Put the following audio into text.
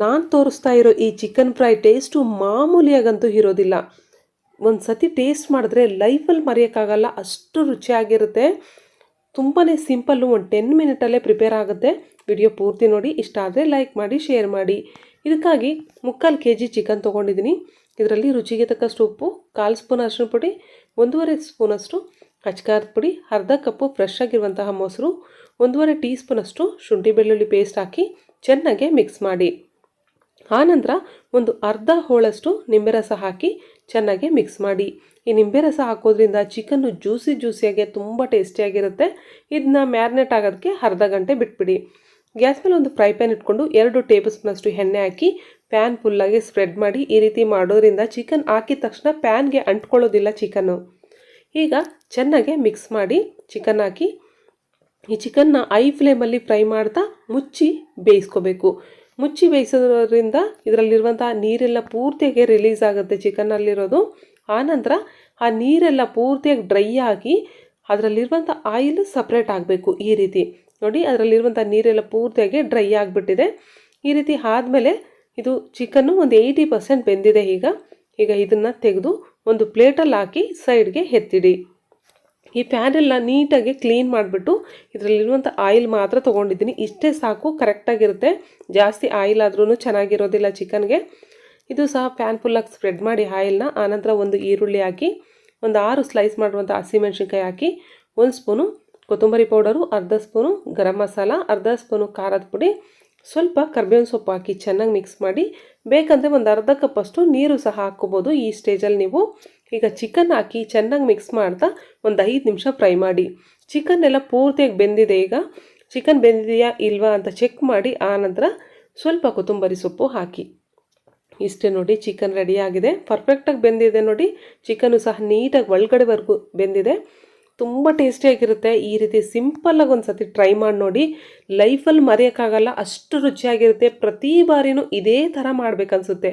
ನಾನು ತೋರಿಸ್ತಾ ಇರೋ ಈ ಚಿಕನ್ ಫ್ರೈ ಟೇಸ್ಟು ಮಾಮೂಲಿಯಾಗಂತೂ ಇರೋದಿಲ್ಲ. ಒಂದು ಸತಿ ಟೇಸ್ಟ್ ಮಾಡಿದ್ರೆ ಲೈಫಲ್ಲಿ ಮರೆಯೋಕ್ಕಾಗಲ್ಲ, ಅಷ್ಟು ರುಚಿಯಾಗಿರುತ್ತೆ. ತುಂಬಾ ಸಿಂಪಲ್ಲು ಒಂದು ಟೆನ್ ಮಿನಿಟಲ್ಲೇ ಪ್ರಿಪೇರ್ ಆಗುತ್ತೆ. ವಿಡಿಯೋ ಪೂರ್ತಿ ನೋಡಿ, ಇಷ್ಟ ಆದರೆ ಲೈಕ್ ಮಾಡಿ ಶೇರ್ ಮಾಡಿ. ಇದಕ್ಕಾಗಿ ಮುಕ್ಕಾಲು ಕೆ ಜಿ ಚಿಕನ್ ತೊಗೊಂಡಿದ್ದೀನಿ. ಇದರಲ್ಲಿ ರುಚಿಗೆ ತಕ್ಕಷ್ಟು ಉಪ್ಪು, ಕಾಲು ಸ್ಪೂನ್ ಅರಿಶಿನ ಪುಡಿ, ಒಂದೂವರೆ ಸ್ಪೂನಷ್ಟು ಅಚ್ಕಾರದ ಪುಡಿ, ಅರ್ಧ ಕಪ್ಪು ಫ್ರೆಶ್ ಆಗಿರುವಂತಹ ಮೊಸರು, ಒಂದೂವರೆ ಟೀ ಸ್ಪೂನಷ್ಟು ಶುಂಠಿ ಬೆಳ್ಳುಳ್ಳಿ ಪೇಸ್ಟ್ ಹಾಕಿ ಚೆನ್ನಾಗೆ ಮಿಕ್ಸ್ ಮಾಡಿ. ಆನಂತರ ಒಂದು ಅರ್ಧ ಹೋಳಷ್ಟು ನಿಂಬೆ ರಸ ಹಾಕಿ ಚೆನ್ನಾಗಿ ಮಿಕ್ಸ್ ಮಾಡಿ. ಈ ನಿಂಬೆ ರಸ ಹಾಕೋದ್ರಿಂದ ಚಿಕನ್ನು ಜ್ಯೂಸಿ ಜ್ಯೂಸಿಯಾಗಿ ತುಂಬ ಟೇಸ್ಟಿಯಾಗಿರುತ್ತೆ ಇದನ್ನ ಮ್ಯಾರಿನೇಟ್ ಆಗೋದಕ್ಕೆ ಅರ್ಧ ಗಂಟೆ ಬಿಟ್ಬಿಡಿ. ಗ್ಯಾಸ್ ಮೇಲೆ ಒಂದು ಫ್ರೈ ಪ್ಯಾನ್ ಇಟ್ಕೊಂಡು ಎರಡು ಟೇಬಲ್ ಸ್ಪೂನಷ್ಟು ಎಣ್ಣೆ ಹಾಕಿ ಪ್ಯಾನ್ ಫುಲ್ಲಾಗಿ ಸ್ಪ್ರೆಡ್ ಮಾಡಿ ಈ ರೀತಿ ಮಾಡೋದ್ರಿಂದ ಚಿಕನ್ ಹಾಕಿದ ತಕ್ಷಣ ಪ್ಯಾನ್ಗೆ ಅಂಟ್ಕೊಳ್ಳೋದಿಲ್ಲ ಚಿಕನ್ನು ಈಗ ಚೆನ್ನಾಗೆ ಮಿಕ್ಸ್ ಮಾಡಿ ಚಿಕನ್ ಹಾಕಿ ಈ ಚಿಕನ್ನ ಐ ಫ್ಲೇಮಲ್ಲಿ ಫ್ರೈ ಮಾಡ್ತಾ ಮುಚ್ಚಿ ಬೇಯಿಸ್ಕೋಬೇಕು. ಮುಚ್ಚಿ ಬೇಯಿಸೋದ್ರಿಂದ ಇದರಲ್ಲಿರುವಂಥ ನೀರೆಲ್ಲ ಪೂರ್ತಿಯಾಗಿ ರಿಲೀಸ್ ಆಗುತ್ತೆ ಚಿಕನ್ನಲ್ಲಿರೋದು ಆನಂತರ ಆ ನೀರೆಲ್ಲ ಪೂರ್ತಿಯಾಗಿ ಡ್ರೈ ಆಗಿ ಅದರಲ್ಲಿರುವಂಥ ಆಯಿಲ್ ಸಪ್ರೇಟ್ ಆಗಬೇಕು ಈ ರೀತಿ. ನೋಡಿ ಅದರಲ್ಲಿರುವಂಥ ನೀರೆಲ್ಲ ಪೂರ್ತಿಯಾಗಿ ಡ್ರೈ ಆಗಿಬಿಟ್ಟಿದೆ. ಈ ರೀತಿ ಆದಮೇಲೆ ಇದು ಚಿಕನ್ನು ಒಂದು ಏಯ್ಟಿ ಪರ್ಸೆಂಟ್ ಬೆಂದಿದೆ ಈಗ. ಈಗ ಇದನ್ನು ತೆಗೆದು ಒಂದು ಪ್ಲೇಟಲ್ಲಿ ಹಾಕಿ ಸೈಡ್ಗೆ ಎತ್ತಿಡಿ. ಈ ಪ್ಯಾನೆಲ್ಲ ನೀಟಾಗಿ ಕ್ಲೀನ್ ಮಾಡಿಬಿಟ್ಟು ಇದರಲ್ಲಿರುವಂಥ ಆಯಿಲ್ ಮಾತ್ರ ತೊಗೊಂಡಿದ್ದೀನಿ. ಇಷ್ಟೇ ಸಾಕು ಕರೆಕ್ಟಾಗಿರುತ್ತೆ ಜಾಸ್ತಿ ಆಯಿಲ್ ಆದ್ರೂ ಚೆನ್ನಾಗಿರೋದಿಲ್ಲ ಚಿಕನ್ಗೆ. ಇದು ಸಹ ಪ್ಯಾನ್ ಫುಲ್ಲಾಗಿ ಸ್ಪ್ರೆಡ್ ಮಾಡಿ ಆಯಿಲ್ನ ಆನಂತರ ಒಂದು ಈರುಳ್ಳಿ ಹಾಕಿ, ಒಂದು ಆರು ಸ್ಲೈಸ್ ಮಾಡುವಂಥ ಹಸಿಮೆಣ್ಸಿನ್ಕಾಯಿ ಹಾಕಿ, ಒಂದು ಸ್ಪೂನು ಕೊತ್ತಂಬರಿ ಪೌಡರು ಅರ್ಧ ಸ್ಪೂನು ಗರಂ ಮಸಾಲ, ಅರ್ಧ ಸ್ಪೂನು ಖಾರದ ಪುಡಿ, ಸ್ವಲ್ಪ ಕರ್ಬೇವಿನ ಸೊಪ್ಪು ಹಾಕಿ ಚೆನ್ನಾಗಿ ಮಿಕ್ಸ್ ಮಾಡಿ, ಬೇಕಂದರೆ ಒಂದು ಅರ್ಧ ಕಪ್ಪಷ್ಟು ನೀರು ಸಹ ಹಾಕ್ಕೋಬೋದು. ಈ ಸ್ಟೇಜಲ್ಲಿ ನೀವು ಈಗ ಚಿಕನ್ ಹಾಕಿ ಚೆನ್ನಾಗಿ ಮಿಕ್ಸ್ ಮಾಡ್ತಾ ಒಂದು ಐದು ನಿಮಿಷ ಫ್ರೈ ಮಾಡಿ. ಚಿಕನ್ ಎಲ್ಲ ಪೂರ್ತಿಯಾಗಿ ಬೆಂದಿದೆ ಈಗ. ಚಿಕನ್ ಬೆಂದಿದೆಯಾ ಇಲ್ವಾ ಅಂತ ಚೆಕ್ ಮಾಡಿ ಆನಂತರ ಸ್ವಲ್ಪ ಕೊತ್ತಂಬರಿ ಸೊಪ್ಪು ಹಾಕಿ. ಇಷ್ಟೇ ನೋಡಿ ಚಿಕನ್ ರೆಡಿ ಆಗಿದೆ. ಪರ್ಫೆಕ್ಟಾಗಿ ಬೆಂದಿದೆ ನೋಡಿ. ಚಿಕನ್ನು ಸಹ ನೀಟಾಗಿ ಒಳಗಡೆವರೆಗೂ ಬೆಂದಿದೆ. ತುಂಬ ಟೇಸ್ಟಿಯಾಗಿರುತ್ತೆ ಈ ರೀತಿ ಸಿಂಪಲ್ಲಾಗಿ ಒಂದು ಸತಿ ಟ್ರೈ ಮಾಡಿ ನೋಡಿ. ಲೈಫಲ್ಲಿ ಮರೆಯೋಕ್ಕಾಗಲ್ಲ. ಅಷ್ಟು ರುಚಿಯಾಗಿರುತ್ತೆ. ಪ್ರತಿ ಬಾರಿನೂ ಇದೇ ಥರ ಮಾಡಬೇಕನ್ಸುತ್ತೆ.